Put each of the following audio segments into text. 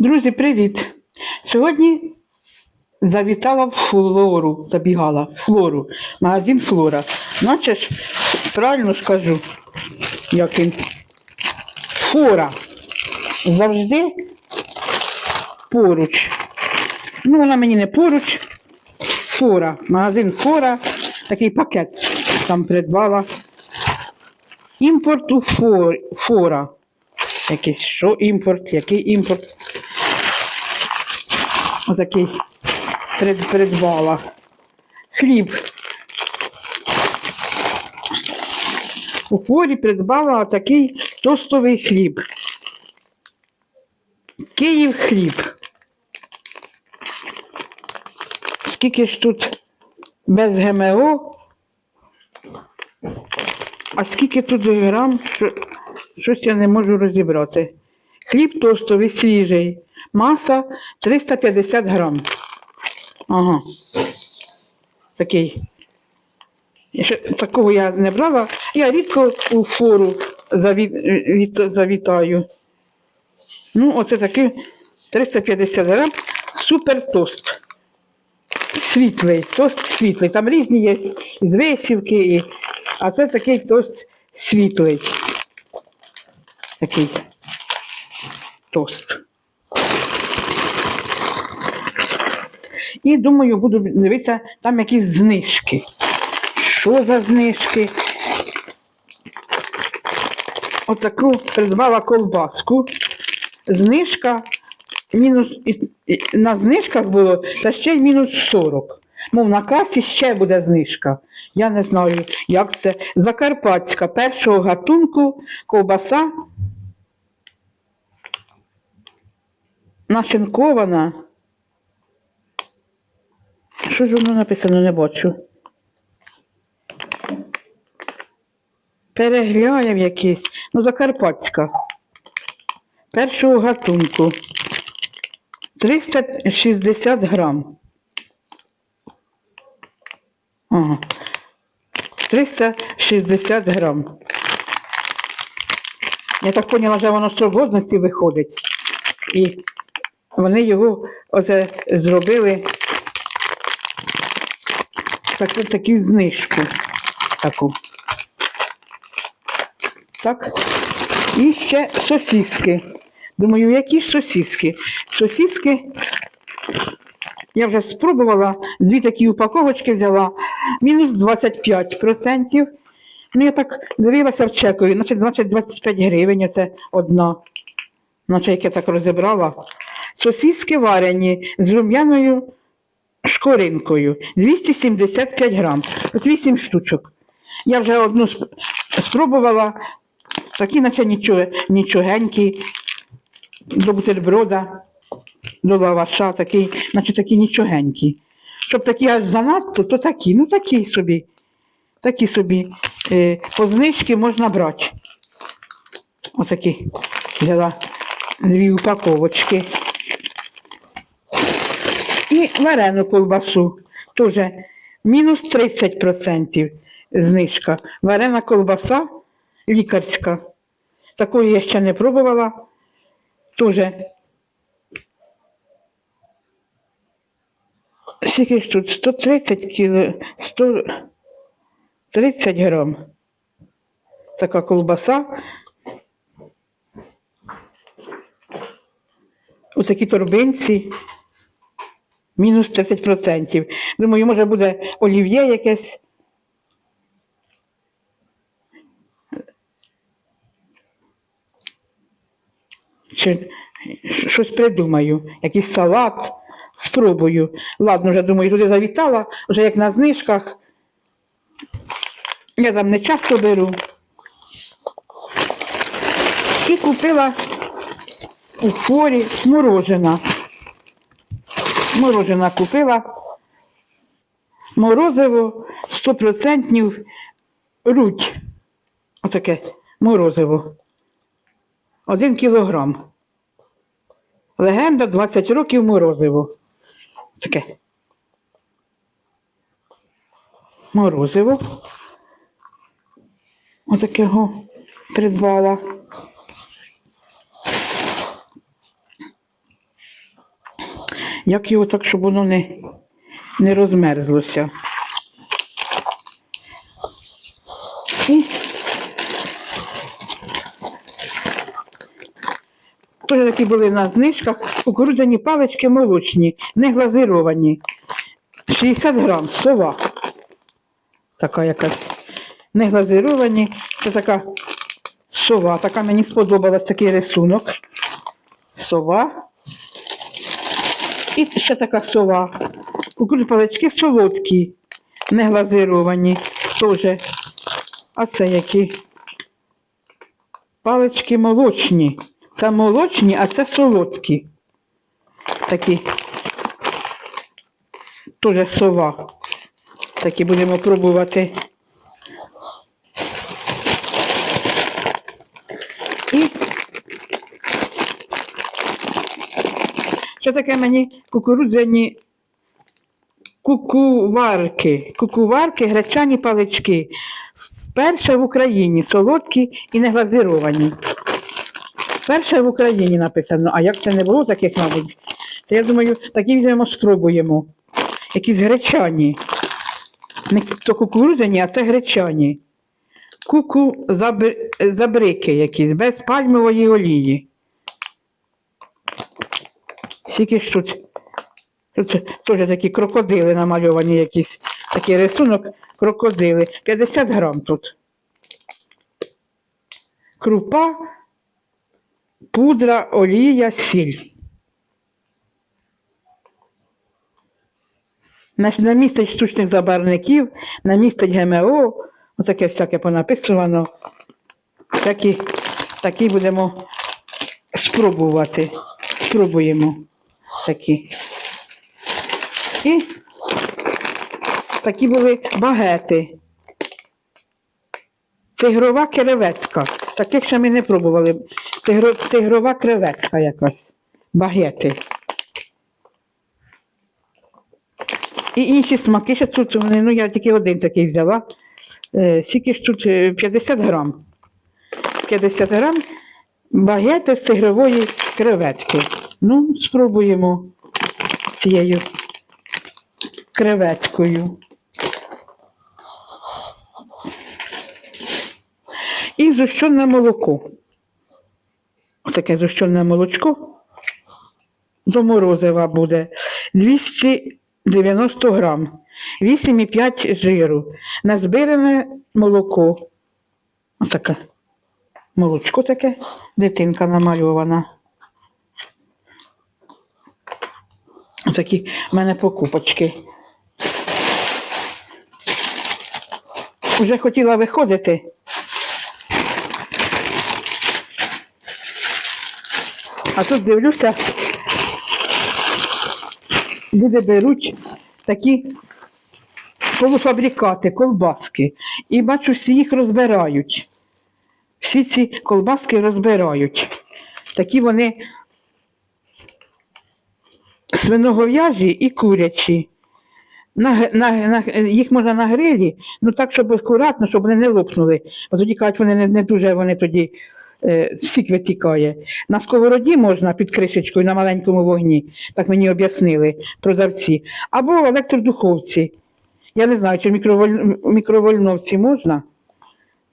Друзі, привіт! Сьогодні завітала в флору, забігала флору, магазин Флора. Ж правильно ж кажу, як він. Фора. Завжди поруч. Ну, вона мені не поруч. Фора. Магазин Фора. Такий пакет там придбала. Імпорту фор, фора. Якийсь що імпорт, який імпорт. Отакий прид, придбала. Хліб. У форі придбала отакий тостовий хліб. Київ хліб. Скільки ж тут без ГМО? А скільки тут грам, що, щось я не можу розібрати. Хліб тостовий свіжий, маса 350 грам. Ага. Такий. Такого я не брала. Я рідко у фору завітаю. Ну, оце такий 350 грам супер тост. Світлий, тост світлий. Там різні є з висівки, і... а це такий тост світлий. Такий тост. І думаю, буду дивитися, там якісь знижки. Що за знижки? Отаку придбала колбаску. Знижка мінус на знижках було, та ще й мінус 40. Мов на касі ще буде знижка. Я не знаю, як це. Закарпатська першого гатунку ковбаса нашинкована. Що ж воно написано, не бачу. Перегляєв якийсь. Ну, Закарпатська. Першого гатунку. 360 грам. Ага. 360 грам. Я так поняла, що воно з срок годності виходить. І вони його оце зробили таку, таку знижку. Таку. Так. І ще сосиски. Думаю, які ж сосиски? Сосиски. Я вже спробувала, дві такі упаковочки взяла, мінус 25%. Ну, я так дивилася в чекові, значить, значить 25 гривень це одна. Значить, як я так розібрала. Сосиски варені з рум'яною шкоринкою 275 грам. От 8 штучок. Я вже одну спробувала, такі, наче нічого, нічогенькі, до бутерброда, до лаваша, такі, наче такі нічогенькі. Щоб такі аж занадто, то такі, ну такі собі. Такі собі е, познижки можна брати. Отакі взяла дві упаковочки. І варену колбасу. Теж мінус 30% знижка. Варена колбаса лікарська. Такої я ще не пробувала. Теж. Скільки ж тут? 130 кіло, 130 грам. Така колбаса. У такій торбинці. Мінус 30%. Думаю, може буде олів'є якесь. Чи щось придумаю, якийсь салат, спробую. Ладно, вже думаю, туди завітала, вже як на знижках. Я там не часто беру. І купила у форі морожена. Морожена купила. Морозиво 100% руть. Отаке морозиво. Один кілограм. Легенда 20 років морозиво. Таке. Морозиво. Отакого придбала. Як його так, щоб воно не, не розмерзлося. І Теж такі були на знижках кукурудзяні палички молочні, не глазировані. 60 грам, сова. Така якась. Не глазировані. Це така сова. Така мені сподобалась такий рисунок. Сова. І ще така сова. Кукурудзяні палички солодкі, не глазировані. Теж. А це які? Палички молочні. Це молочні, а це солодкі. Такі. Теж сова. Такі будемо пробувати. Що таке мені кукурудзяні кукуварки. Кукуварки, гречані палички. Вперше в Україні солодкі і не глазировані. Перше в Україні написано, а як це не було таких, мабуть, то я думаю, такі візьмемо, спробуємо. Якісь гречані. Не то кукурудзяні, а це гречані. Куку забрики якісь, без пальмової олії. Скільки ж тут? Теж такі крокодили намальовані якісь. Такий рисунок крокодили. 50 грам тут. Крупа, пудра, олія, сіль. На місяць штучних забарвників, на місяць ГМО, отаке всяке понаписувано. Такі, такі будемо спробувати. Спробуємо такі. І такі були багети. Тигрова креветка. Таких ще ми не пробували. Тигро, тигрова креветка якась. Багети. І інші смаки ще тут, ну я тільки один такий взяла. Е, Скільки ж тут Е, 50 грам. 50 грам багети з тигрової креветки. Ну, спробуємо цією креветкою. І зущене молоко. Таке зущене молочко до морозива буде 290 грам, 8,5 жиру. Назбиране молоко. Отаке молочко таке, дитинка намальована. Такі в мене покупочки. Уже хотіла виходити. А тут дивлюся, люди беруть такі полуфабрикати, колбаски. І бачу, всі їх розбирають. Всі ці колбаски розбирають. Такі вони свиногов'яжі і курячі. На, на, на, їх можна на грилі, ну так, щоб акуратно, щоб вони не лопнули. Бо тоді кажуть, вони не, не дуже вони тоді е, сік витікає. На сковороді можна під кришечкою на маленькому вогні, так мені об'яснили продавці. Або в електродуховці. Я не знаю, чи в мікроволь... мікровольновці можна.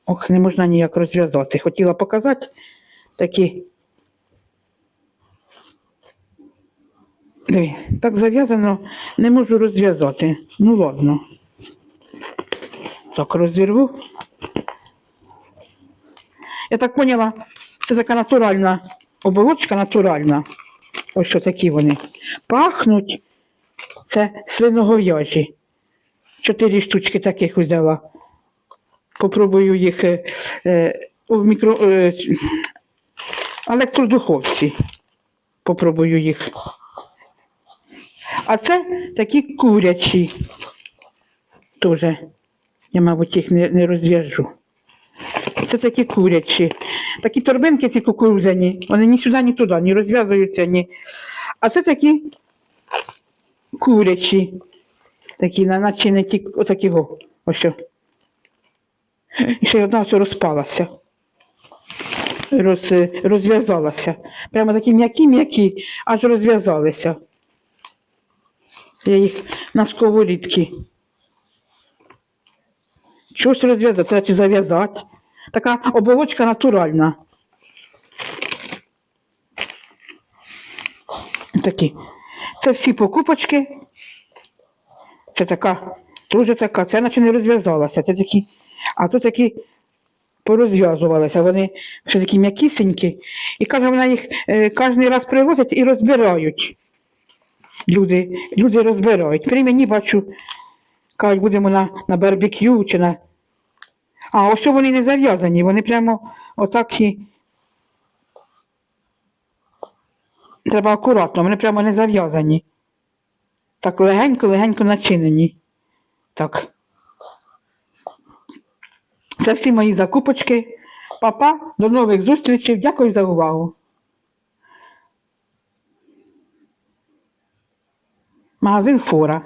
Ох, не можна ніяк розв'язати. Хотіла показати такі. Диви, так зав'язано, не можу розв'язати. Ну ладно. Так, розірву. Я так поняла, це така натуральна оболочка натуральна. Ось що такі вони. Пахнуть. Це свиногов'яжі. Чотири штучки таких взяла. Попробую їх е, е, мікро, е, електродуховці. Попробую їх. А це такі курячі. Тоже. Я, мабуть, їх не, не розв'яжу. Це такі курячі. Такі торбинки ці кукурудзяні, вони ні сюди, ні туди, ні розв'язуються, ні. А це такі курячі. Такі, на- наче не ті, отакі. Ось. І ще одна ось розпалася. Роз, розв'язалася. Прямо такі м'які-м'які, аж розв'язалися. Я їх на сковорідки. Щось розв'язати, чи зав'язати. Така оболочка натуральна. Такі. Це всі покупочки. Це така, дуже така, це наче не розв'язалася. Це такі, а то такі порозв'язувалися. Вони ще такі м'якісенькі. І каже, вона їх е, кожен раз привозять і розбирають. Люди, люди розбирають. При мені бачу, кажуть, будемо на, на барбекю чи на. А ось вони не зав'язані, вони прямо отак і. Треба акуратно, вони прямо не зав'язані. Так легенько-легенько начинені. Так. Це всі мої закупочки. Папа, до нових зустрічей. Дякую за увагу. Магазин Фора.